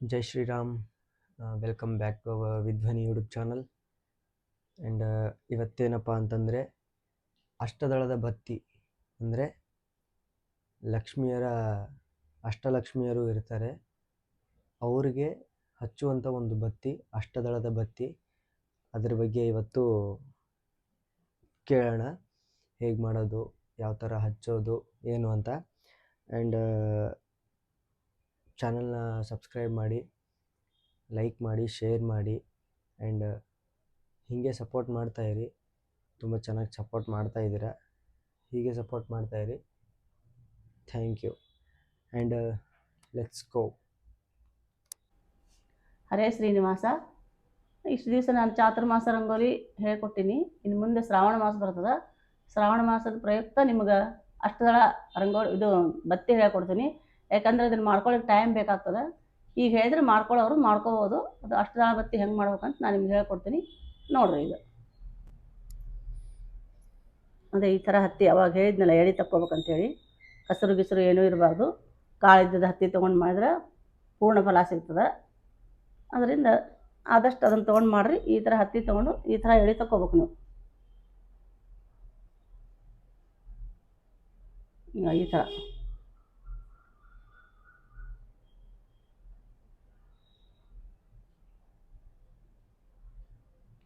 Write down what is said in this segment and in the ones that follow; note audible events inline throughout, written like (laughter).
Jai Shriram welcome back to our Vidhvani YouTube channel and ಇವತ್ತೇನಪ್ಪ ಅಂತಂದರೆ, ಅಷ್ಟದಳದ ಬತ್ತಿ ಅಂದರೆ ಲಕ್ಷ್ಮಿಯರ, ಅಷ್ಟಲಕ್ಷ್ಮಿಯರು ಇರ್ತಾರೆ. ಅವರಿಗೆ ಹಚ್ಚುವಂಥ ಒಂದು ಬತ್ತಿ ಅಷ್ಟದಳದ ಬತ್ತಿ ಅದ್ರ ಬಗ್ಗೆ ಇವತ್ತು ಕೇಳೋಣ. ಹೇಗೆ ಮಾಡೋದು ಯಾವ ಥರ ಹಚ್ಚೋದು, ಏನು ಅಂತ. ಆ್ಯಂಡ್ ಚಾನಲ್ನ ಸಬ್ಸ್ಕ್ರೈಬ್ ಮಾಡಿ, ಲೈಕ್ ಮಾಡಿ, ಶೇರ್ ಮಾಡಿ ಆ್ಯಂಡ್ ಹೀಗೆ ಸಪೋರ್ಟ್ ಮಾಡ್ತಾಯಿರಿ ತುಂಬ ಚೆನ್ನಾಗಿ ಸಪೋರ್ಟ್ ಮಾಡ್ತಾಯಿದ್ದೀರಾ ಹೀಗೆ support ಮಾಡ್ತಾಯಿರಿ thank you. And let's go. ಹರೇ ಶ್ರೀನಿವಾಸ. ಇಷ್ಟು ದಿವಸ ನಾನು ಚಾತುರ್ಮಾಸ ರಂಗೋಲಿ ಹೇಳ್ಕೊಟ್ಟೀನಿ. ಇನ್ನು ಮುಂದೆ ಶ್ರಾವಣ ಮಾಸ ಬರ್ತದೆ. ಶ್ರಾವಣ ಮಾಸದ ಪ್ರಯುಕ್ತ ನಿಮ್ಗೆ ಅಷ್ಟದಳ ರಂಗೋಲಿ ಇದು ಬತ್ತಿ ಹೇಳ್ಕೊಡ್ತೀನಿ. ಯಾಕಂದ್ರೆ ಅದನ್ನು ಮಾಡ್ಕೊಳ್ಳೋಕೆ ಟೈಮ್ ಬೇಕಾಗ್ತದೆ. ಈಗ ಹೇಳಿದ್ರೆ ಮಾಡ್ಕೊಳ್ಳೋರು ಮಾಡ್ಕೋಬೋದು. ಅದು ಅಷ್ಟದಾಳ ಬತ್ತಿ ಹೆಂಗೆ ಮಾಡ್ಬೇಕಂತ ನಾನು ನಿಮ್ಗೆ ಹೇಳ್ಕೊಡ್ತೀನಿ. ನೋಡ್ರಿ ಈಗ. ಅದೇ ಈ ಥರ ಹತ್ತಿ ಅವಾಗ ಹೇಳಿದ್ನಲ್ಲ, ಎಳೆ ತಕ್ಕೋಬೇಕಂತೇಳಿ. ಹಸಿರು ಗಿಸರು ಏನೂ ಇರಬಾರ್ದು. ಕಾಳಿದ್ದದ ಹತ್ತಿ ತೊಗೊಂಡು ಮಾಡಿದ್ರೆ ಪೂರ್ಣ ಫಲ ಸಿಗ್ತದೆ. ಅದರಿಂದ ಆದಷ್ಟು ಅದನ್ನು ತೊಗೊಂಡು ಮಾಡಿರಿ. ಈ ಥರ ಹತ್ತಿ ತೊಗೊಂಡು ಈ ಥರ ಎಳೆ ತಕ್ಕೋಬೇಕು ನೀವು. ಈಗ ಈ ಥರ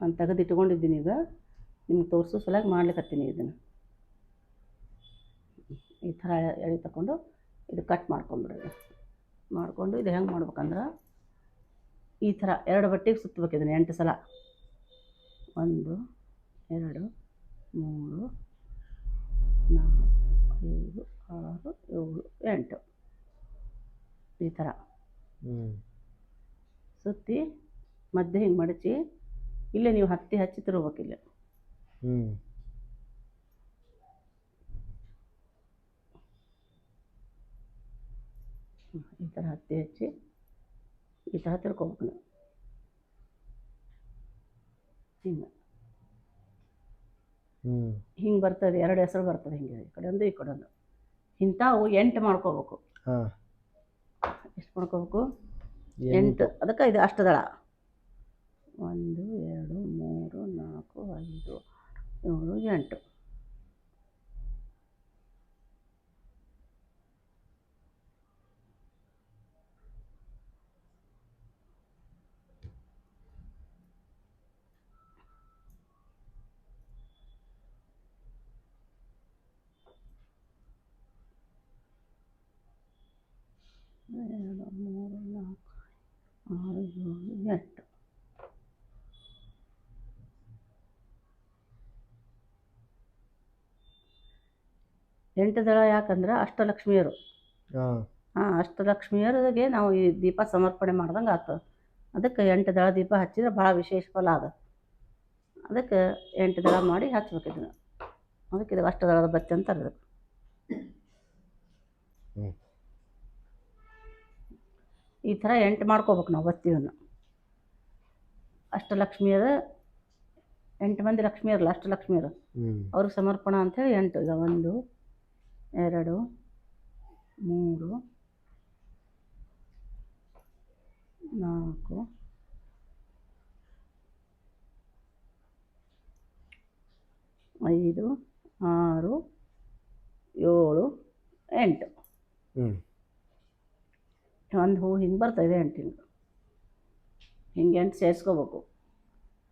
ನಾನು ತೆಗೆದು ಇಟ್ಕೊಂಡಿದ್ದೀನಿ ಈಗ. ನಿಮ್ಗೆ ತೋರಿಸೋ ಸಲುವಾಗಿ ಮಾಡ್ಲಿಕ್ಕತ್ತೀನಿ ಇದನ್ನು. ಈ ಥರ ಎಳೆ ತಗೊಂಡು ಇದು ಕಟ್ ಮಾಡ್ಕೊಂಬಿಡೋದು ಮಾಡಿಕೊಂಡು ಇದು ಹೆಂಗೆ ಮಾಡ್ಬೇಕಂದ್ರೆ ಈ ಥರ ಎರಡು ಬಟ್ಟೆಗೆ ಸುತ್ತಬೇಕು ಇದನ್ನು ಎಂಟು ಸಲ. ಒಂದು ಎರಡು ಮೂರು ನಾಲ್ಕು ಐದು ಆರು ಏಳು ಎಂಟು. ಈ ಥರ. ಸುತ್ತಿ ಮಧ್ಯೆ ಹಿಂಗೆ ಮಡಚಿ ಇಲ್ಲೇ ನೀವು ಹತ್ತಿ ಹಚ್ಚಿ ತಿರುಗಬೇಕಿಲ್ಲ ಹ್ಞೂ ಈ ಥರ ಹತ್ತಿ ಹಚ್ಚಿ ಈ ಥರ ತಿರ್ಕೊಬೇಕು ನಾವು. ಹಿಂಗೆ. ಹಿಂಗೆ ಬರ್ತದೆ ಎರಡು ಹೆಸರು ಬರ್ತದೆ ಹಿಂಗೆ ಈ ಕಡೆ ಒಂದು ಈ ಕಡೆ ಒಂದು. ಇಂಥವು ಎಂಟು ಮಾಡ್ಕೋಬೇಕು. ಎಷ್ಟು ಮಾಡ್ಕೋಬೇಕು? ಎಂಟು. ಅದಕ್ಕೆ ಇದು ಅಷ್ಟದಳ. ಒಂದು ಎರಡು ಮೂರು ನಾಲ್ಕು ಐದು ಏಳು ಎಂಟು. ಎರಡು ಮೂರು ನಾಲ್ಕು ಆರು ಏಳು ಎಂಟು. ಎಂಟು ದಳ ಯಾಕಂದ್ರೆ ಅಷ್ಟಲಕ್ಷ್ಮಿಯರು. ಹಾಂ. ಅಷ್ಟಲಕ್ಷ್ಮಿಯರಿಗೆ ನಾವು ಈ ದೀಪ ಸಮರ್ಪಣೆ ಮಾಡ್ದಂಗೆ ಆಗ್ತದೆ ಅದಕ್ಕೆ ಎಂಟು ದಳ ದೀಪ ಹಚ್ಚಿದ್ರೆ ಭಾಳ ವಿಶೇಷ ಫಲ ಅದ ಅದಕ್ಕೆ ಎಂಟು ದಳ ಮಾಡಿ ಹಚ್ಬೇಕು ಇದನ್ನು ಅದಕ್ಕೆ ಇದು ಅಷ್ಟದಳದ ಬತ್ತಿ ಅಂತ ಅದಕ್ಕೆ ಈ ಥರ ಎಂಟು ಮಾಡ್ಕೋಬೇಕು ನಾವು ಬತ್ತಿಯನ್ನು. ಅಷ್ಟಲಕ್ಷ್ಮಿಯರ ಎಂಟು ಮಂದಿ ಲಕ್ಷ್ಮಿಯರಲ್ಲ ಅಷ್ಟಲಕ್ಷ್ಮಿಯರು. ಅವ್ರಿಗೆ ಸಮರ್ಪಣ ಅಂಥೇಳಿ ಎಂಟು ಈಗ ಒಂದು ಎರಡು ಮೂರು ನಾಲ್ಕು ಐದು ಆರು ಏಳು ಎಂಟು. ಹ್ಞೂ ಒಂದು ಹೂ ಹಿಂಗೆ ಬರ್ತಾಯಿದೆ ಎಂಟು ಹಿಂಗೆ. ಹಿಂಗೆ ಎಂಟು ಸೇರಿಸ್ಕೋಬೇಕು.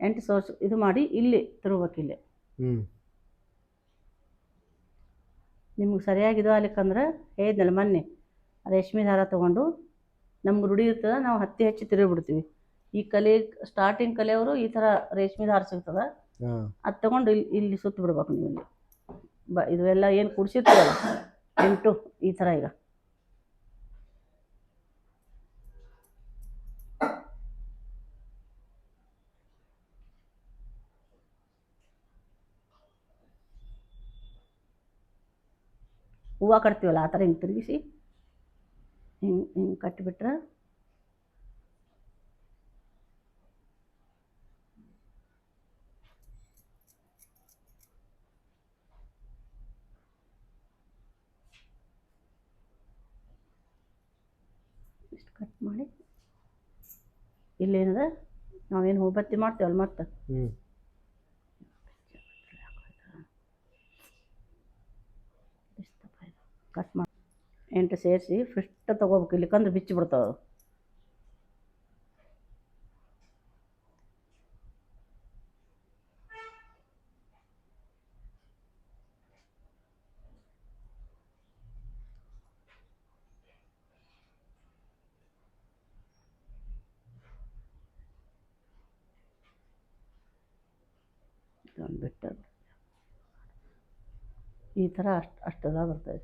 ಎಂಟು ಸೋರ್ಸ್ ಇದು ಮಾಡಿ ಇಲ್ಲಿ ತಿರ್ಬೇಕು ಇಲ್ಲಿ ಹ್ಞೂ ನಿಮ್ಗೆ ಸರಿಯಾಗಿ ಇದು ಆಗ್ಲಿಕ್ಕಂದ್ರೆ ಹೇಳಿದ್ನಲ್ಲ ಮೊನ್ನೆ ರೇಷ್ಮೆ ದಾರ ತೊಗೊಂಡು ನಮ್ಗೆ ರೂಢಿ ಇರ್ತದೆ ನಾವು ಹತ್ತಿ ಹಚ್ಚಿ ತಿರುಗಿಬಿಡ್ತೀವಿ. ಈ ಕಲೆ ಸ್ಟಾರ್ಟಿಂಗ್ ಕಲೆಯವರು ಈ ಥರ ರೇಷ್ಮೆ ದಾರ ಸಿಗ್ತದೆ ಅದು ತೊಗೊಂಡು ಇಲ್ಲಿ ಇಲ್ಲಿ ಸುತ್ತ ಬಿಡ್ಬೇಕು ನೀವು ಇಲ್ಲಿ. ಬ ಇದು ಎಲ್ಲ ಏನು ಕುಡಿಸಿರ್ತೀವಲ್ಲ ಎಂಟು ಈ ಥರ ಈಗ. ಹೂವು ಕಟ್ತೀವಲ್ಲ ಆ ಥರ ಹಿಂಗೆ ತಿರುಗಿಸಿ, ಹಿಂಗೆ ಹಿಂಗೆ ಕಟ್ಟಿಬಿಟ್ರೆ ಇಷ್ಟು ಕಟ್ ಮಾಡಿ, ಇಲ್ಲೇನದ ನಾವೇನು ಹೋಬತ್ತಿ ಮಾಡ್ತೇವಲ್ಲ ಮತ್ತೆ ಹ್ಞೂ ಕಟ್ ಮಾಡಿ ಎಂಟು ಸೇರಿಸಿ ಫಿಸ್ಟ್ ತೊಗೋಬೇಕು. ಇಲ್ಲಿಕಂದ್ರೆ ಬಿಚ್ಚಿ ಬಿಡ್ತಾವೆ ಬಿಟ್ಟು ಈ ಥರ ಅಷ್ಟು ಅಷ್ಟೆಲ್ಲ ಬರ್ತದೆ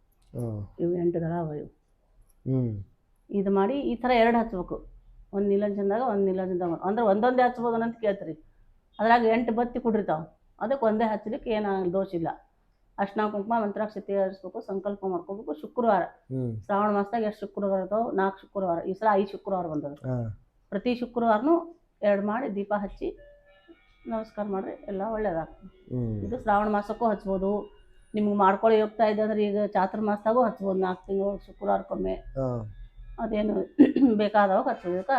ಹಾಂ ಇವು ಎಂಟು ದಳ ಅವ ಇವು. ಇದು ಮಾಡಿ ಈ ಥರ ಎರಡು ಹಚ್ಬೇಕು. ಒಂದು ನಿಲಂಜನದಾಗ ಒಂದು ನಿಲಂಜನದಾಗ ಅಂದ್ರೆ ಒಂದೊಂದೇ ಹಚ್ಬೋದು ಅಂತ ಕೇಳ್ತೀರಿ. ಅದ್ರಾಗ ಎಂಟು ಬತ್ತಿ ಕುಡಿರ್ತಾವೆ. ಅದಕ್ಕೆ ಒಂದೇ ಹಚ್ಚಲಿಕ್ಕೆ ಏನಾಗಲಿ ದೋಷ ಇಲ್ಲ. ಅರ್ಶನ ಕುಂಕುಮ ಮಂತ್ರಾಕ್ಷತೆ ಹಚ್ಬೇಕು ಸಂಕಲ್ಪ ಮಾಡ್ಕೋಬೇಕು ಶುಕ್ರವಾರ. ಶ್ರಾವಣ ಮಾಸದಾಗ ಎಷ್ಟು ಶುಕ್ರವಾರ ಇರ್ತಾವೆ ನಾಲ್ಕು ಶುಕ್ರವಾರ. ಈ ಸಲ ಐದು ಶುಕ್ರವಾರ ಬಂದದ. ಪ್ರತಿ ಶುಕ್ರವಾರನೂ ಎರಡು ಮಾಡಿ ದೀಪ ಹಚ್ಚಿ ನಮಸ್ಕಾರ ಮಾಡ್ರಿ ಎಲ್ಲ ಒಳ್ಳೇದಾಗ್ತದೆ. ಇದು ಶ್ರಾವಣ ಮಾಸಕ್ಕೂ ಹಚ್ಬೋದು. ನಿಮ್ಗೆ ಮಾಡ್ಕೊಳ್ಳಿ ಹೋಗ್ತಾ ಇದೆ ಅಂದ್ರೆ ಈಗ ಚಾತ್ರ ಮಾಸದಾಗೂ ಹಚ್ಬೋದು ನಾಲ್ಕು ತಿಂಗಳು ಶುಕ್ರವಾರಕ್ಕೊಮ್ಮೆ ಅದೇನು (clears throat) ಬೇಕಾದವಾಗ ಹಚ್ಚೋದಕ್ಕೆ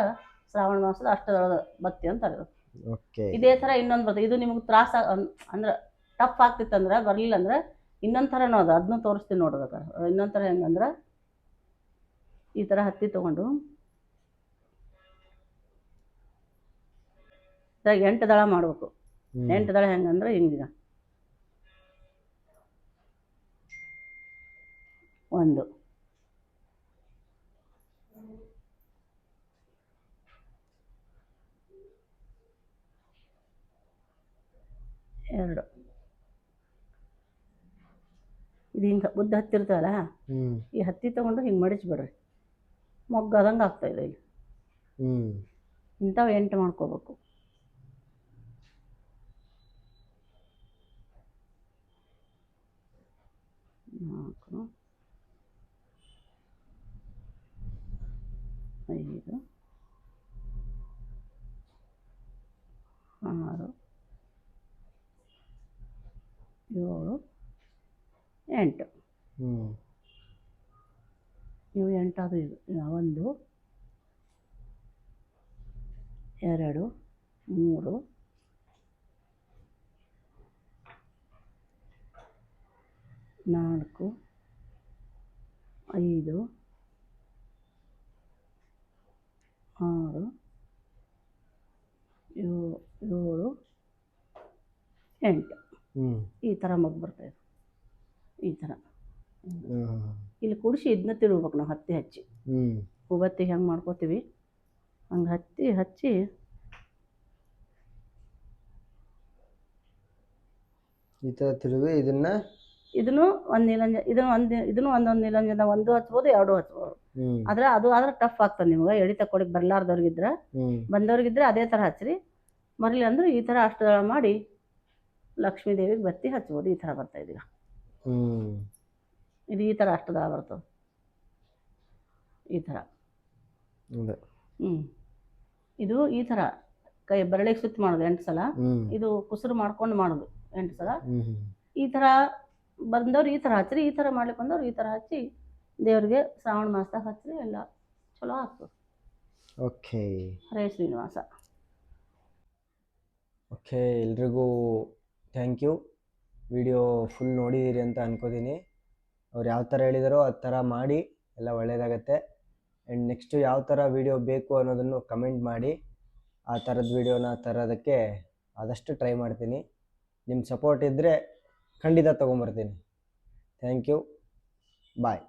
ಶ್ರಾವಣ ಮಾಸದ ಅಷ್ಟದೊಳಗೆ ಬತ್ತಿ ಅಂತಾರೆ ಇದು. ಓಕೆ. ಇದೇ ಥರ ಇನ್ನೊಂದು ಬರ್ತದೆ ಇದು ನಿಮ್ಗೆ ತ್ರಾಸ ಅಂದ್ರೆ ಟಫ್ ಆಗ್ತಿತ್ತಂದ್ರೆ ಬರಲಿಲ್ಲ ಅಂದ್ರೆ ಇನ್ನೊಂದು ಥರನೂ ಅದು ಅದನ್ನೂ ತೋರಿಸ್ತೀನಿ ನೋಡ್ಬೇಕಾರೆ ಇನ್ನೊಂದು ಥರ ಹೆಂಗಂದ್ರೆ ಈ ಥರ ಹತ್ತಿ ತೊಗೊಂಡು. ಎಂಟು ದಳ ಮಾಡಬೇಕು. ಎಂಟು ದಳ ಹೆಂಗಂದ್ರೆ ಹಿಂಗೀಗ ಒಂದು. ಎರಡು. ಇದು ಹಿಂಗೆ ಉದ್ದ ಹತ್ತಿರ್ತವಲ್ಲ ಈ ಹತ್ತಿ ತಗೊಂಡು ಹಿಂಗೆ ಮಡಿಚ್ಬಿಡ್ರಿ. ಮೊಗ್ಗದಂಗೆ ಆಗ್ತಾಯಿದೆ ಇಲ್ಲಿ. ಇಂಥವು ಎಂಟು ಮಾಡ್ಕೋಬೇಕು ನಾಲ್ಕು ಐದು ಆರು ಏಳು ಎಂಟು. ನೀವು ಇವು ಎಂಟಾದು ಇದು. ಒಂದು ಎರಡು ಮೂರು ನಾಲ್ಕು ಐದು ಆರು ಏಳು ಏಳು ಎಂಟು. ಈ ಥರ ಮಗ್ ಬರ್ತದೆ ಈ ಥರ ಇಲ್ಲಿ ಕುಡಿಸಿ ಇದನ್ನ ತಿರುಗ್ಬೇಕು ನಾವು ಹತ್ತಿ ಹಚ್ಚಿ. ಹೂಬತ್ತಿಗೆ ಹೆಂಗೆ ಮಾಡ್ಕೋತೀವಿ? ಹಂಗೆ ಹತ್ತಿ ಹಚ್ಚಿ. ಈ ಥರ ತಿರುಗಿ ಇದನ್ನು ಇದನ್ನು ಒಂದ್ ನೀಲಂಜ ಇದನ್ನು ಒಂದ್ ಇದನ್ನು ಒಂದೊಂದು ನೀಲಂಜನ ಒಂದು ಹಚ್ಬೋದು ಎರಡು ಹಚ್ಬೋದು. ಆದ್ರೆ ಅದು ಆದ್ರೆ ಟಫ್ ಆಗ್ತದೆ ನಿಮ್ಗೆ ಎಳಿ ತಕೊಳಿಕ್ ಬರಲಾರ್ದವ್ರಿಗಿದ್ರೆ. ಬಂದವ್ರಿಗಿದ್ರೆ ಅದೇ ಥರ ಹಚ್ಚಿರಿ ಬರಲಿಲ್ಲ ಅಂದ್ರೆ ಈ ತರ ಅಷ್ಟದಳ ಮಾಡಿ ಲಕ್ಷ್ಮೀ ದೇವಿಗೆ ಬತ್ತಿ ಹಚ್ಬೋದು ಈ ಥರ ಬರ್ತಾ ಇದೀಗ. ಇದು ಈ ಥರ ಅಷ್ಟದಳ ಬರ್ತದೆ. ಈ ತರ. ಹ್ಮ್. ಹ್ಞೂ ಇದು ಈ ಥರ ಕೈ ಬೆರಳಿಗೆ ಸುತ್ತಿ ಮಾಡೋದು ಎಂಟು ಸಲ. ಇದು ಕುಸುರು ಮಾಡ್ಕೊಂಡು ಮಾಡೋದು ಎಂಟು ಸಲ. ಈ ಥರ ಬಂದವ್ರು ಈ ಥರ ಹಚ್ಚಿರಿ ಈ ಥರ ಮಾಡ್ಲಿಕ್ಕೆ ಬಂದವ್ರು ಈ ಥರ ಹಚ್ಚಿ ದೇವ್ರಿಗೆ ಶ್ರಾವಣ ಮಾಸದಾಗ ಹಚ್ಚಿರಿ ಎಲ್ಲ ಚಲೋ ಆಗ್ತದೆ. ಓಕೆ. ಹರೇ ಶ್ರೀನಿವಾಸ. ಓಕೆ ಎಲ್ರಿಗೂ ಥ್ಯಾಂಕ್ ಯು. ವಿಡಿಯೋ ಫುಲ್ ನೋಡಿದ್ದೀರಿ ಅಂತ ಅನ್ಕೋತೀನಿ. ಅವ್ರು ಯಾವ ಥರ ಹೇಳಿದಾರೋ ಆ ಥರ ಮಾಡಿ ಎಲ್ಲ ಒಳ್ಳೆಯದಾಗತ್ತೆ ಆ್ಯಂಡ್ ನೆಕ್ಸ್ಟು ಯಾವ ಥರ ವಿಡಿಯೋ ಬೇಕು ಅನ್ನೋದನ್ನು ಕಮೆಂಟ್ ಮಾಡಿ. ಆ ಥರದ ವೀಡಿಯೋನ ತರೋದಕ್ಕೆ ಆದಷ್ಟು ಟ್ರೈ ಮಾಡ್ತೀನಿ. ನಿಮ್ಮ ಸಪೋರ್ಟ್ ಇದ್ದರೆ ಖಂಡಿತ ತೊಗೊಂಬರ್ತೀನಿ. Thank you bye